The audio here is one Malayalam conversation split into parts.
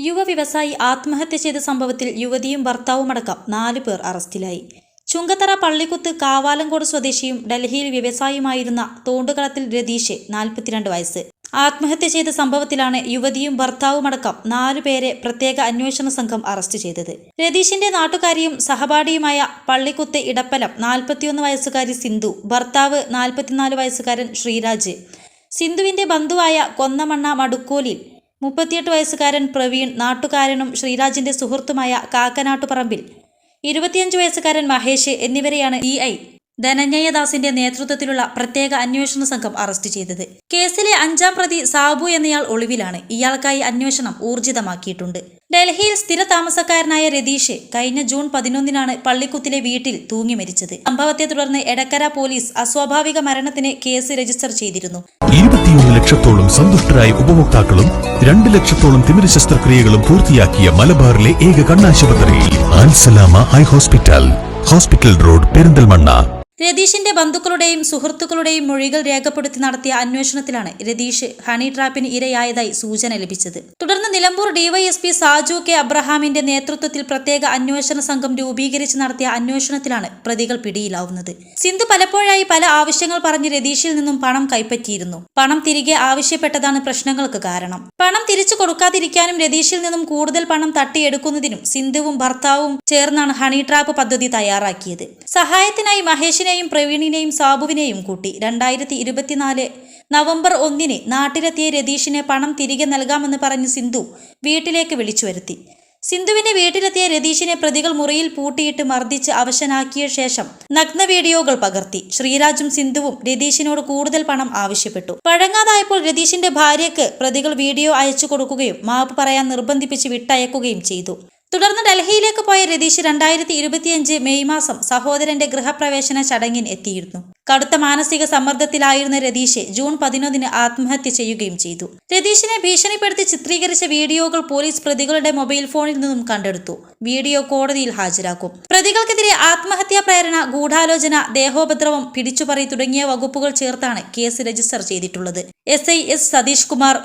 യുവ വ്യവസായി ആത്മഹത്യ ചെയ്ത സംഭവത്തിൽ യുവതിയും ഭർത്താവുമടക്കം നാലു പേർ അറസ്റ്റിലായി. ചുങ്കത്തറ പള്ളിക്കുത്ത് കാവാലങ്കോട് സ്വദേശിയും ഡൽഹിയിൽ വ്യവസായിയുമായിരുന്ന തോണ്ടുകളത്തിൽ രതീഷ് നാൽപ്പത്തിരണ്ട് വയസ്സ്. ആത്മഹത്യ ചെയ്ത സംഭവത്തിലാണ് യുവതിയും ഭർത്താവുമടക്കം നാലു പേരെ പ്രത്യേക അന്വേഷണ സംഘം അറസ്റ്റ് ചെയ്തത്. രതീഷിന്റെ നാട്ടുകാരിയും സഹപാഠിയുമായ പള്ളിക്കുത്ത് ഇടപ്പലം നാൽപ്പത്തിയൊന്ന് വയസ്സുകാരി സിന്ധു ഭർത്താവ് നാൽപ്പത്തിനാല് വയസ്സുകാരൻ ശ്രീരാജ്. സിന്ധുവിന്റെ ബന്ധുവായ കൊന്നമണ്ണ മടുക്കോലിൽ മുപ്പത്തിയെട്ട് വയസ്സുകാരൻ പ്രവീൺ നാട്ടുകാരനും ശ്രീരാജിന്റെ സുഹൃത്തുമായ കാക്കനാട്ടുപറമ്പിൽ. ഇരുപത്തിയഞ്ച് വയസ്സുകാരൻ മഹേഷ് എന്നിവരെയാണ് ഇ ഐ ധനഞ്ജയദാസിന്റെ നേതൃത്വത്തിലുള്ള പ്രത്യേക അന്വേഷണ സംഘം അറസ്റ്റ് ചെയ്തത്. കേസിലെ അഞ്ചാം പ്രതി സാബു എന്നയാൾ ഒളിവിലാണ്. ഇയാൾക്കായി അന്വേഷണം ഊർജിതമാക്കിയിട്ടുണ്ട്. ഡൽഹിയിൽ സ്ഥിര താമസക്കാരനായ രതീഷ് കഴിഞ്ഞ ജൂൺ പതിനൊന്നിനാണ് പള്ളിക്കുത്തിലെ വീട്ടിൽ തൂങ്ങി മരിച്ചത്. സംഭവത്തെ തുടർന്ന് എടക്കര പോലീസ് അസ്വാഭാവിക മരണത്തിന് കേസ് രജിസ്റ്റർ ചെയ്തിരുന്നു. ഇരുപത്തിയൊന്ന് ലക്ഷത്തോളം സന്തുഷ്ടരായ ഉപഭോക്താക്കളും രണ്ട് ലക്ഷത്തോളം തിമിര ശസ്ത്രക്രിയകളും പൂർത്തിയാക്കിയ മലബാറിലെ ഏക കണ്ണാശുപത്രി ഹോസ്പിറ്റൽ. Hospital road Perinthalmanna. രതീഷിന്റെ ബന്ധുക്കളുടെയും സുഹൃത്തുക്കളുടെയും മൊഴികൾ രേഖപ്പെടുത്തി നടത്തിയ അന്വേഷണത്തിലാണ് രതീഷ് ഹണി ട്രാപ്പിന് ഇരയായതായി സൂചന ലഭിച്ചത്. തുടർന്ന് നിലമ്പൂർ ഡിവൈഎസ്പി സാജു കെ അബ്രഹാമിന്റെ നേതൃത്വത്തിൽ പ്രത്യേക അന്വേഷണ സംഘം രൂപീകരിച്ച് നടത്തിയ അന്വേഷണത്തിലാണ് പ്രതികൾ പിടിയിലാവുന്നത്. സിന്ധു പലപ്പോഴായി പല ആവശ്യങ്ങൾ പറഞ്ഞ് രതീഷിൽ നിന്നും പണം കൈപ്പറ്റിയിരുന്നു. പണം തിരികെ ആവശ്യപ്പെട്ടതാണ് പ്രശ്നങ്ങൾക്ക് കാരണം. പണം തിരിച്ചു കൊടുക്കാതിരിക്കാനും രതീഷിൽ നിന്നും കൂടുതൽ പണം തട്ടിയെടുക്കുന്നതിനും സിന്ധുവും ഭർത്താവും ചേർന്നാണ് ഹണി ട്രാപ്പ് പദ്ധതി തയ്യാറാക്കിയത്. സഹായത്തിനായി മഹേഷിനെയും പ്രവീണിനെയും സാബുവിനെയും കൂട്ടി രണ്ടായിരത്തി ഇരുപത്തിനാല് നവംബർ ഒന്നിന് നാട്ടിലെത്തിയ രതീഷിനെ പണം തിരികെ നൽകാമെന്ന് പറഞ്ഞ് സിന്ധു വീട്ടിലേക്ക് വിളിച്ചു വരുത്തി. സിന്ധുവിനെ വീട്ടിലെത്തിയ രതീഷിനെ പ്രതികൾ മുറിയിൽ പൂട്ടിയിട്ട് മർദ്ദിച്ച് അവശനാക്കിയ ശേഷം നഗ്ന വീഡിയോകൾ പകർത്തി. ശ്രീരാജും സിന്ധുവും രതീഷിനോട് കൂടുതൽ പണം ആവശ്യപ്പെട്ടു. വഴങ്ങാതായപ്പോൾ രതീഷിന്റെ ഭാര്യയ്ക്ക് പ്രതികൾ വീഡിയോ അയച്ചു കൊടുക്കുകയും മാപ്പ് പറയാൻ നിർബന്ധിപ്പിച്ച് വിട്ടയക്കുകയും ചെയ്തു. തുടർന്ന് ഡൽഹിയിലേക്ക് പോയ രതീഷ് രണ്ടായിരത്തി മെയ് മാസം സഹോദരന്റെ ഗൃഹപ്രവേശന ചടങ്ങിൽ എത്തിയിരുന്നു. കടുത്ത മാനസിക സമ്മർദ്ദത്തിലായിരുന്ന രതീഷെ ജൂൺ പതിനൊന്നിന് ആത്മഹത്യ ചെയ്യുകയും ചെയ്തു. രതീഷിനെ ഭീഷണിപ്പെടുത്തി ചിത്രീകരിച്ച വീഡിയോകൾ പോലീസ് പ്രതികളുടെ മൊബൈൽ ഫോണിൽ നിന്നും കണ്ടെടുത്തു. വീഡിയോ കോടതിയിൽ ഹാജരാക്കും. പ്രതികൾക്കെതിരെ ആത്മഹത്യാ പ്രേരണ ഗൂഢാലോചന ദേഹോപദ്രവം പിടിച്ചുപറി തുടങ്ങിയ വകുപ്പുകൾ ചേർത്താണ് കേസ് രജിസ്റ്റർ ചെയ്തിട്ടുള്ളത്. S I S Satheesh Kumar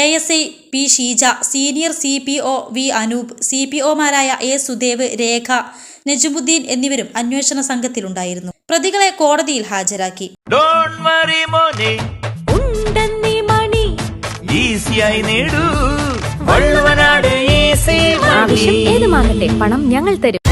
A S I P Sheeja senior C P O V Anoop C P ഒമാരായ A Sudev Rekha Najumudheen എന്നിവരും അന്വേഷണ സംഘത്തിലുണ്ടായിരുന്നു. പ്രതികളെ കോടതിയിൽ ഹാജരാക്കി. ഡോണ്ട് വറി മോനെ. ഉണ്ടെന്നീ മണി. ഈസിയായി നേടൂ. വള്ളുവനാട് ഈസി ആവശ്യം ഏതുമാകട്ടെ പണം ഞങ്ങൾ തരും.